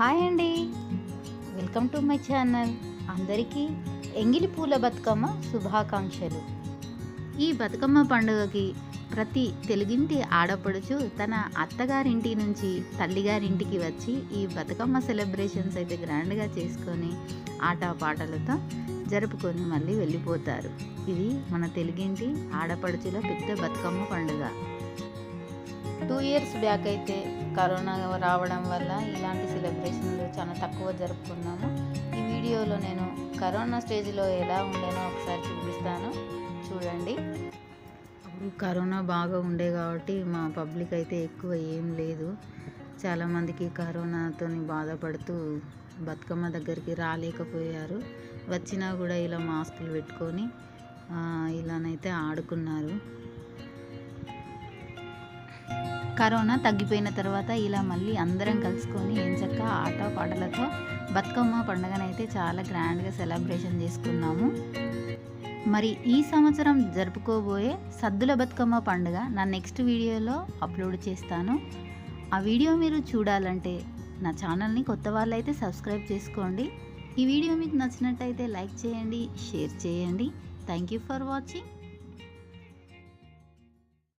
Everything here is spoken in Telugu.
హాయ్ అండి. Welcome to my channel. అందరికీ ఎంగిలి పూల బతుకమ్మ శుభాకాంక్షలు. ఈ బతుకమ్మ పండుగకి ప్రతి తెలుగింటి ఆడపడుచు తన అత్తగారింటి నుంచి తల్లిగారింటికి వచ్చి ఈ బతుకమ్మ సెలబ్రేషన్స్ అయితే గ్రాండ్గా చేసుకొని ఆటపాటలతో జరుపుకొని మళ్ళీ వెళ్ళిపోతారు. ఇది మన తెలుగింటి ఆడపడుచుల పెద్ద బతుకమ్మ పండుగ. టూ ఇయర్స్ బ్యాక్ అయితే కరోనా రావడం వల్ల ఇలాంటి సెలబ్రేషన్లు చాలా తక్కువ జరుపుకున్నాము. ఈ వీడియోలో నేను కరోనా స్టేజ్లో ఎలా ఉండేనో ఒకసారి చూపిస్తాను. చూడండి. అప్పుడు కరోనా బాగా ఉండే కాబట్టి మా పబ్లిక్ అయితే ఎక్కువ ఏం లేదు. చాలామందికి కరోనాతో బాధపడుతూ బతుకమ్మ దగ్గరికి రాలేకపోయారు. వచ్చినా కూడా ఇలా మాస్కులు పెట్టుకొని ఇలానైతే ఆడుకున్నారు. కరోనా తగ్గిపోయిన తర్వాత ఇలా మళ్ళీ అందరం కలుసుకొని ఎంచక్క ఆట పాటలతో బతుకమ్మ పండుగనైతే చాలా గ్రాండ్గా సెలబ్రేషన్ చేసుకున్నాము. మరి ఈ సంవత్సరం జరుపుకోబోయే సద్దుల బతుకమ్మ పండుగ నా నెక్స్ట్ వీడియోలో అప్లోడ్ చేస్తాను. ఆ వీడియో మీరు చూడాలంటే నా ఛానల్ని కొత్త వాళ్ళైతే సబ్స్క్రైబ్ చేసుకోండి. ఈ వీడియో మీకు నచ్చినట్టయితే లైక్ చేయండి షేర్ చేయండి. Thank you for watching.